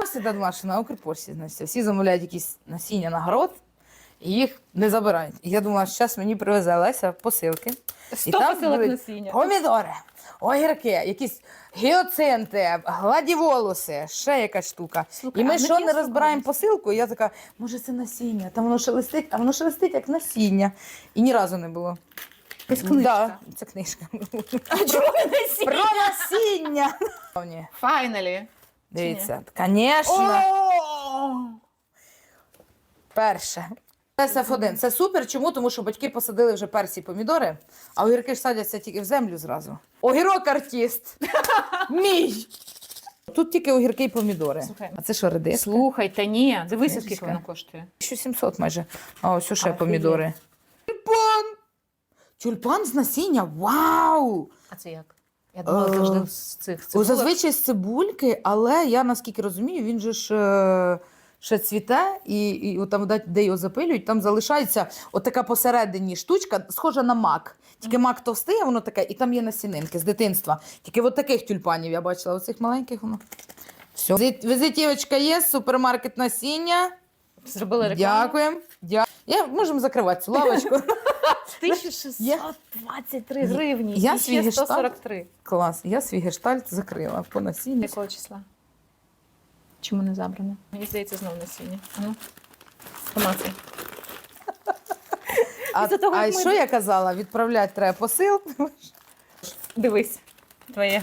завжди думала, що на Укрпошті, значить, всі замовляють якісь насіння на город, і їх не забирають. І я думала, що зараз мені привезе Леся посилки. Сто там посилок будуть насіння. Помідори, огірки, якісь гіоцинти, гладіволоси, ще якась штука. Слухай, і а ми що не розбираємо посилку, і я така, може, це насіння, там воно шелестить, а воно шелестить як насіння. І ні разу не було. Якась книжка. Да, це книжка. А чого насіння? Про насіння. Finally. Дивіться, звісно. Перше. СФ1. Це супер. Чому? Тому що батьки посадили вже персі і помідори, а огірки ж садяться тільки в землю зразу. Огірок артист. Мій. Тут тільки огірки і помідори. Слухай. А це що, редиска? Слухай, та ні, дивися, Редиска. скільки воно коштує. 1700 майже. А ось ще Офігеть. помідори. Тюльпан! Тюльпан з насіння. Вау! А це як? Я думала, Е, завжди з цих цибулок. Зазвичай з цибульки, але я наскільки розумію, він же ж е, ще цвіте, і, і от там, де- де його запилюють, там залишається отака посередині штучка, схожа на мак. Тільки мак товстий, а воно таке, і там є насінинки з дитинства. Тільки от таких тюльпанів я бачила, оцих маленьких воно. Все. Візит- Візитівочка є, супермаркет насіння. Зробили рекламу. Дякуємо. Дя... Я, можемо закривати цю лавочку. 1623 гривні. Я і свій ще гештальт 143. Клас. Я свій гештальт закрила по насінню. Якого числа? Чому не забрано? Мені здається, знову насіння. Ану. Помацай. А, Після того, а як ми- що я казала? Відправляти треба посилку. Дивись. Твоє.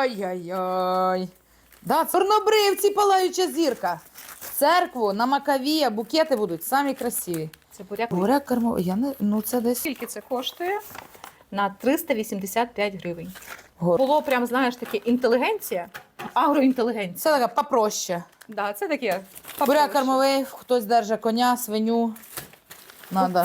Ой-ой-ой-ой-ой. Да, чорнобривці палаюча зірка. В церкву на Макавія букети будуть самі красиві. Це буряк. Буряк кормовий. Я не, ну це десь. Скільки це коштує? На 385 гривень. Гор. Було прям, знаєш, таке інтелігенція, агроінтелігенція. Це таке попроще. Да, це таке. Буряк кормовий, хтось держить коня, свиню. Надо.